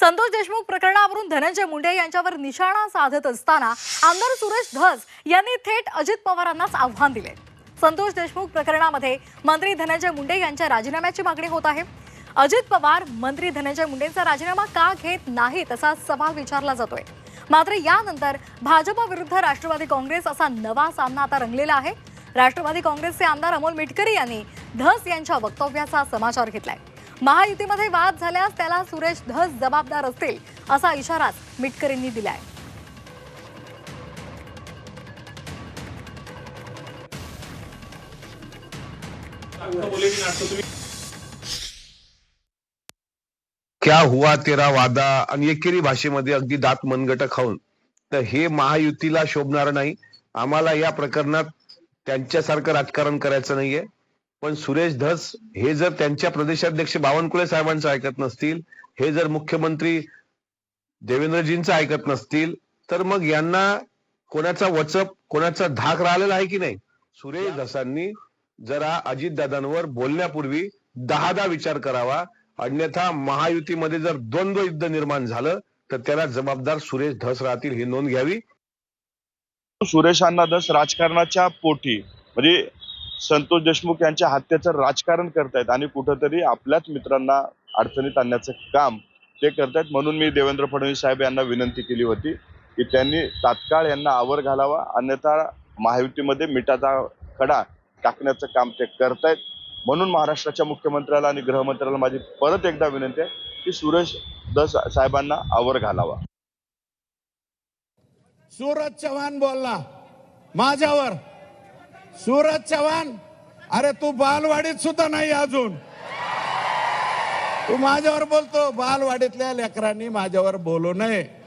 संतोष देशमुख प्रकरणावरून धनंजय मुंडे यांच्यावर निशाणा साधत असताना आमदार सुरेश धस यांनी थेट अजित पवारांनाच आव्हान दिले. संतोष देशमुख प्रकरणामध्ये मंत्री धनंजय मुंडे यांच्या राजीनाम्याची मागणी होत आहे. अजित पवार मंत्री धनंजय मुंडेंचा राजीनामा का घेत नाहीत असा सवाल विचारला जातोय. मात्र यानंतर भाजपा विरुद्ध राष्ट्रवादी काँग्रेस असा नवा सामना आता रंगलेला आहे. राष्ट्रवादी काँग्रेसचे आमदार अमोल मिटकरी यांनी धस यांच्या वक्तव्याचा समाचार घेतलाय. महायुतीमध्ये वाद झाल्यास त्याला सुरेश धस जबाबदार असतील असा इशाराच मिटकरींनी दिलाय. क्या हुआ तेरा वादा? आणि एकेरी भाषेमध्ये अगदी दात मनगट खाऊन. तर हे महायुतीला शोभणार नाही. आम्हाला या प्रकरणात त्यांच्यासारखं राजकारण करायचं नाहीये. पण सुरेश धस हे जर त्यांच्या प्रदेशाध्यक्ष बावनकुळे साहेबांचं ऐकत नसतील हे जर मुख्यमंत्री देवेंद्रजींचं ऐकत नसतील तर मग यांना कोणाचा वचप कोणाचा धाक राहिलेला आहे की नाही? सुरेश धसांनी जरा अजितदादांवर बोलण्यापूर्वी दहादा विचार करावा. अन्यथा महायुतीमध्ये जर द्वंद्व युद्ध निर्माण झालं तर त्याला जबाबदार सुरेश धस राहतील ही नोंद घ्यावी. सुरेश अण्णा धस राजकारणाच्या पोटी. म्हणजे संतोष देशमुख यांच्या हत्येचं राजकारण करतायत आणि कुठंतरी आपल्याच मित्रांना अडचणीत आणण्याचं काम ते करतायत म्हणून मी देवेंद्र फडणवीस साहेब यांना विनंती केली होती की त्यांनी तात्काळ यांना आवर घालावा अन्यथा महायुतीमध्ये मिठाचा खडा टाकण्याचं काम ते करतायत. म्हणून महाराष्ट्राच्या मुख्यमंत्र्याला आणि गृहमंत्र्याला माझी परत एकदा विनंती आहे की सुरेश दस साहेबांना आवर घालावा. सूरज चव्हाण बोलला माझ्यावर. सूरज चव्हाण अरे तू बालवाडीत सुद्धा नाही अजून. तू माझ्यावर बोलतो बालवाडीतल्या लेकरांनी माझ्यावर बोलू नये.